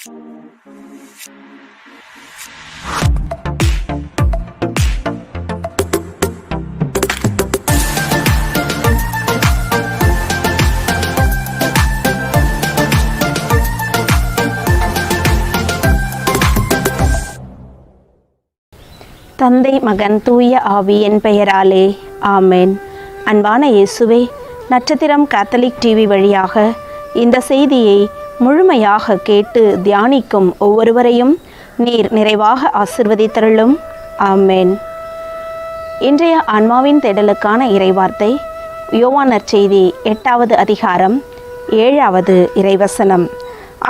தந்தை மகன் தூய ஆவியின் பெயராலே. ஆமென். அன்பான இயேசுவே நட்சத்திரம் கேத்தலிக் டிவி வழியாக இந்த செய்தியை முழுமையாக கேட்டு தியானிக்கும் ஒவ்வொருவரையும் நீர் நிறைவாக ஆசிர்வதித்தருளும். ஆமேன். இன்றைய ஆன்மாவின் தேடலுக்கான இறைவார்த்தை யோவானர் செய்தி எட்டாவது அதிகாரம் ஏழாவது இறைவசனம்.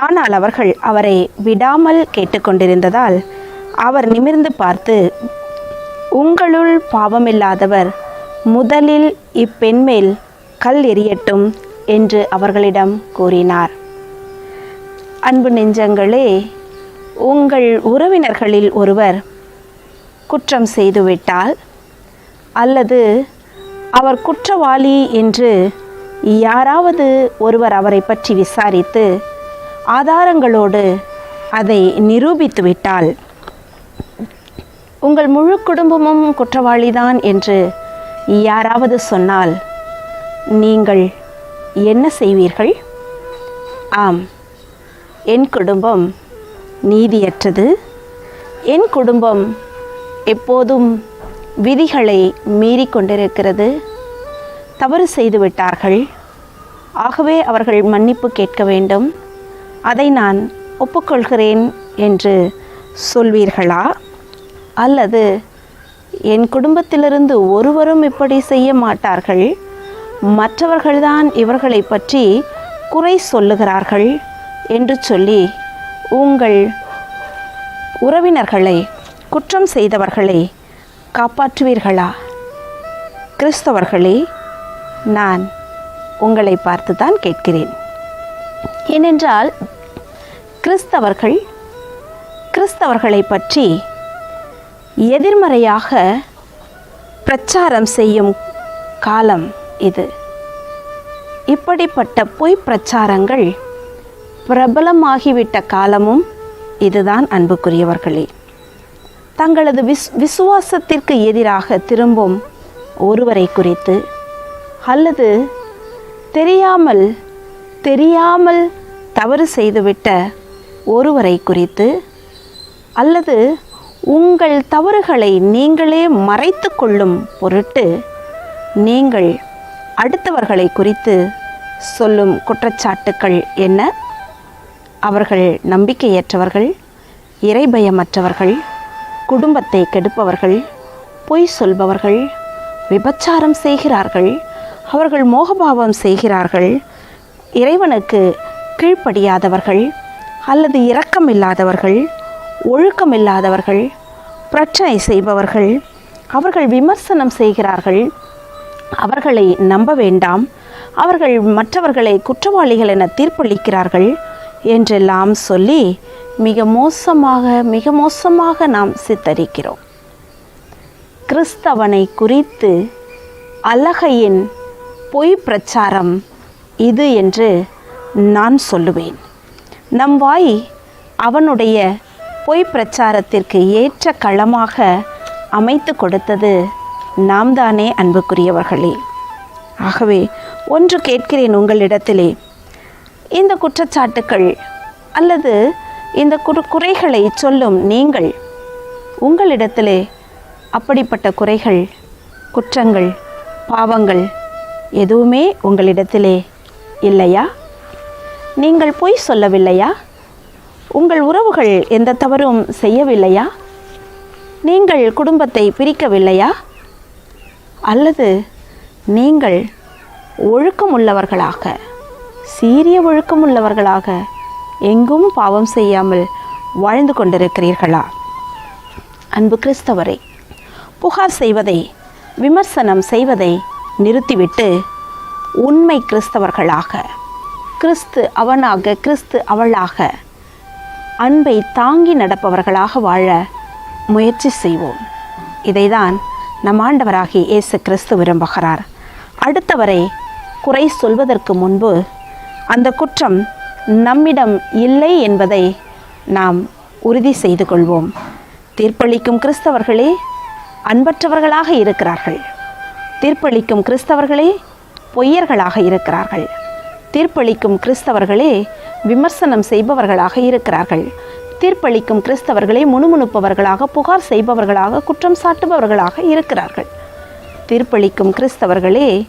ஆனால் அவர்கள் அவரை விடாமல் கேட்டுக்கொண்டிருந்ததால் அவர் நிமிர்ந்து பார்த்து உங்களுள் பாவமில்லாதவர் முதலில் இப்பெண்மேல் கல் எறியட்டும் என்று அவர்களிடம் கூறினார். அன்பு நெஞ்சங்களே உங்கள் உறவினர்களில் ஒருவர் குற்றம் செய்துவிட்டால் அல்லது அவர் குற்றவாளி என்று யாராவது ஒருவர் அவரை பற்றி விசாரித்து ஆதாரங்களோடு அதை நிரூபித்துவிட்டால் உங்கள் முழு குடும்பமும் குற்றவாளிதான் என்று யாராவது சொன்னால் நீங்கள் என்ன செய்வீர்கள்? ஆம். என் குடும்பம் நீதியற்றது. என் குடும்பம் எப்போதும் விதிகளை மீறி கொண்டிருக்கிறது. தவறு செய்துவிட்டார்கள் ஆகவே அவர்கள் மன்னிப்பு கேட்க வேண்டும். அதை நான் ஒப்புக்கொள்கிறேன் என்று சொல்வீர்களா? அல்லது என் குடும்பத்திலிருந்து ஒருவரும் இப்படி செய்ய மாட்டார்கள்? மற்றவர்கள்தான் இவர்களை பற்றி குறை சொல்லுகிறார்கள்? என்று சொல்லி உங்கள் உறவினர்களை குற்றம் செய்தவர்களை காப்பாற்றுவீர்களா? கிறிஸ்தவர்களே நான் உங்களை பார்த்து தான் கேட்கிறேன். ஏனென்றால் கிறிஸ்தவர்கள் கிறிஸ்தவர்களை பற்றி எதிர்மறையாக பிரச்சாரம் செய்யும் காலம் இது. இப்படிப்பட்ட பொய் பிரச்சாரங்கள் பிரபலமாகிவிட்ட காலமும் இதுதான் அன்புக்குரியவர்களே. தங்களது விஸ் விசுவாசத்திற்கு எதிராக திரும்பும் ஒருவரை குறித்து அல்லது தெரியாமல் தெரியாமல் தவறு செய்துவிட்ட ஒருவரை குறித்து அல்லது உங்கள் தவறுகளை நீங்களே மறைத்து கொள்ளும் பொருட்டு நீங்கள் அடுத்தவர்களை குறித்து சொல்லும் குற்றச்சாட்டுக்கள் என்ன? அவர்கள் நம்பிக்கையற்றவர்கள் இறைபயமற்றவர்கள் குடும்பத்தை கெடுப்பவர்கள் பொய் சொல்பவர்கள் விபச்சாரம் செய்கிறார்கள் அவர்கள் மோகபாவம் செய்கிறார்கள் இறைவனுக்கு கீழ்ப்படியாதவர்கள் அல்லது இரக்கமில்லாதவர்கள் ஒழுக்கமில்லாதவர்கள் பிரச்சனை செய்பவர்கள் அவர்கள் விமர்சனம் செய்கிறார்கள். அவர்களை நம்ப வேண்டாம். அவர்கள் மற்றவர்களை குற்றவாளிகள் என தீர்ப்பளிக்கிறார்கள். என்றெல்லாம் சொல்லி மிக மோசமாக மிக மோசமாக நாம் சித்தரிக்கிறோம். கிறிஸ்தவனை குறித்து அலகையின் பொய் பிரச்சாரம் இது என்று நான் சொல்லுவேன். நம் வாய் அவனுடைய பொய் பிரச்சாரத்திற்கு ஏற்ற களமாக அமைத்து கொடுத்தது நாம் தானே அன்புக்குரியவர்களே. ஆகவே ஒன்று கேட்கிறேன் உங்களிடத்திலே. இந்த குற்றச்சாட்டுக்கள் அல்லது இந்த குறு குறைகளை சொல்லும் நீங்கள் உங்களிடத்திலே அப்படிப்பட்ட குறைகள் குற்றங்கள் பாவங்கள் எதுவுமே உங்களிடத்திலே இல்லையா? நீங்கள் பொய் சொல்லவில்லையா? உங்கள் உறவுகள் எந்த தவறும் செய்யவில்லையா? நீங்கள் குடும்பத்தை பிரிக்கவில்லையா? அல்லது நீங்கள் ஒழுக்கமுள்ளவர்களாக சீரிய ஒழுக்கம் உள்ளவர்களாக எங்கும் பாவம் செய்யாமல் வாழ்ந்து கொண்டிருக்கிறீர்களா? அன்பு கிறிஸ்தவரை புகார் செய்வதை விமர்சனம் செய்வதை நிறுத்திவிட்டு உண்மை கிறிஸ்தவர்களாக கிறிஸ்து அவனாக கிறிஸ்து அவளாக அன்பை தாங்கி நடப்பவர்களாக வாழ முயற்சி செய்வோம். இதைதான் நம் ஆண்டவராகி இயேசு கிறிஸ்து விரும்புகிறார். அடுத்தவரை குறை சொல்வதற்கு முன்பு அந்த குற்றம் நம்மிடம் இல்லை என்பதை நாம் உறுதி செய்து கொள்வோம். தீர்ப்பளிக்கும் கிறிஸ்தவர்களே அன்பற்றவர்களாக இருக்கிறார்கள். தீர்ப்பளிக்கும் கிறிஸ்தவர்களே பொய்யர்களாக இருக்கிறார்கள். தீர்ப்பளிக்கும் கிறிஸ்தவர்களே விமர்சனம் செய்பவர்களாக இருக்கிறார்கள். தீர்ப்பளிக்கும் கிறிஸ்தவர்களே முணுமுணுப்பவர்களாக புகார் செய்பவர்களாக குற்றம் சாட்டுபவர்களாக இருக்கிறார்கள். தீர்ப்பளிக்கும் கிறிஸ்தவர்களே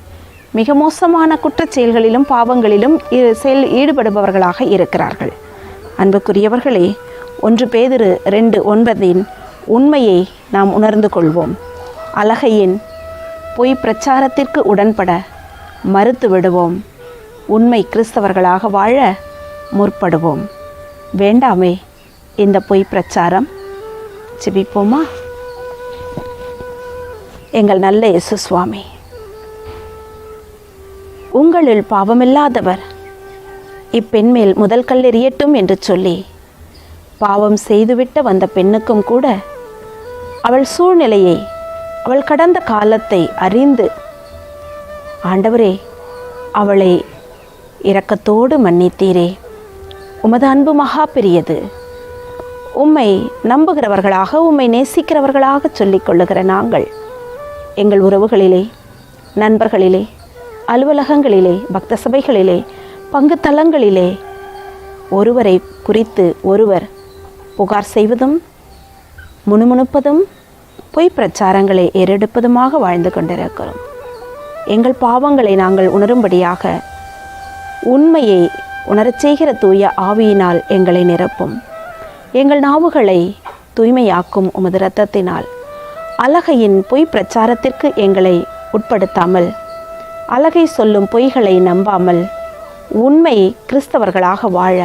மிக மோசமான குற்றச் செயல்களிலும் பாவங்களிலும் இ- செயல் ஈடுபடுபவர்களாக இருக்கிறார்கள். அன்புக்குரியவர்களே ஒன்று பேதிரு ரெண்டு ஒன்பதின் உண்மையை நாம் உணர்ந்து கொள்வோம். அலகையின் பொய் பிரச்சாரத்திற்கு உடன்பட மறுத்து விடுவோம். உண்மை கிறிஸ்தவர்களாக வாழ முற்படுவோம். வேண்டாமே இந்த பொய் பிரச்சாரம். ஜெபிப்போமா? எங்கள் நல்ல இயேசு சுவாமி. உங்களில் பாவமில்லாதவர். இப்பெண் மேல் முதல் கல் எறியட்டும் என்று சொல்லி பாவம் செய்துவிட்ட வந்த பெண்ணுக்கும் கூட அவள் சூழ்நிலையை அவள் கடந்த காலத்தை அறிந்து ஆண்டவரே அவளை இரக்கத்தோடு மன்னித்தீரே. உமது அன்பு மகா பெரியது உம்மை நம்புகிறவர்களாக உம்மை நேசிக்கிறவர்களாக சொல்லிக்கொள்ளுகிற நாங்கள் எங்கள் உறவுகளிலே நண்பர்களிலே அலுவலகங்களிலே பக்த சபைகளிலே பங்கு தளங்களிலே ஒருவரை குறித்து ஒருவர் புகார் செய்வதும் முணுமுணுப்பதும் பொய் பிரச்சாரங்களை ஏறெடுப்பதுமாக வாழ்ந்து கொண்டிருக்கிறோம். எங்கள் பாவங்களை நாங்கள் உணரும்படியாக உண்மையை உணரச் செய்கிற தூய ஆவியினால் எங்களை நிரப்பும். எங்கள் நாவுகளை தூய்மையாக்கும் உமது இரத்தத்தினால். அலகையின் பொய் பிரச்சாரத்திற்கு எங்களை உட்படுத்தாமல் அழகை சொல்லும் பொய்களை நம்பாமல் உண்மை கிறிஸ்தவர்களாக வாழ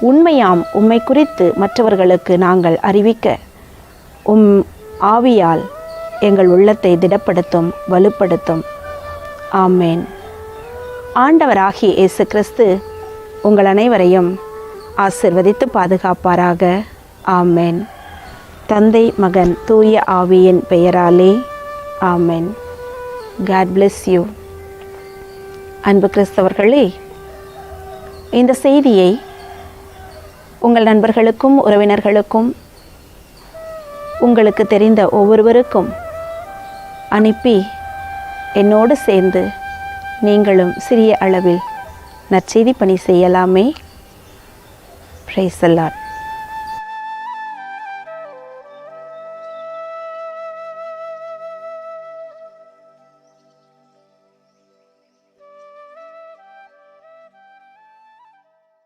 உண்மையாம் உம்மை குறித்து மற்றவர்களுக்கு நாங்கள் அறிவிக்க உம் ஆவியால் எங்கள் உள்ளத்தை திடப்படுத்தும் வலுப்படுத்தும். ஆமேன். ஆண்டவராகிய இயேசு கிறிஸ்து உங்கள் அனைவரையும் ஆசிர்வதித்து பாதுகாப்பாராக. ஆமேன். தந்தை மகன் தூய ஆவியின் பெயராலே. ஆமேன். காட் பிளெஸ் யூ அன்பு கிறிஸ்தவர்களே இந்த செய்தியை உங்கள் நண்பர்களுக்கும் உறவினர்களுக்கும் உங்களுக்கு தெரிந்த ஒவ்வொருவருக்கும் அனுப்பி என்னோடு சேர்ந்து நீங்களும் சிறிய அளவில் நற்செய்தி பணி செய்யலாமே. Price allot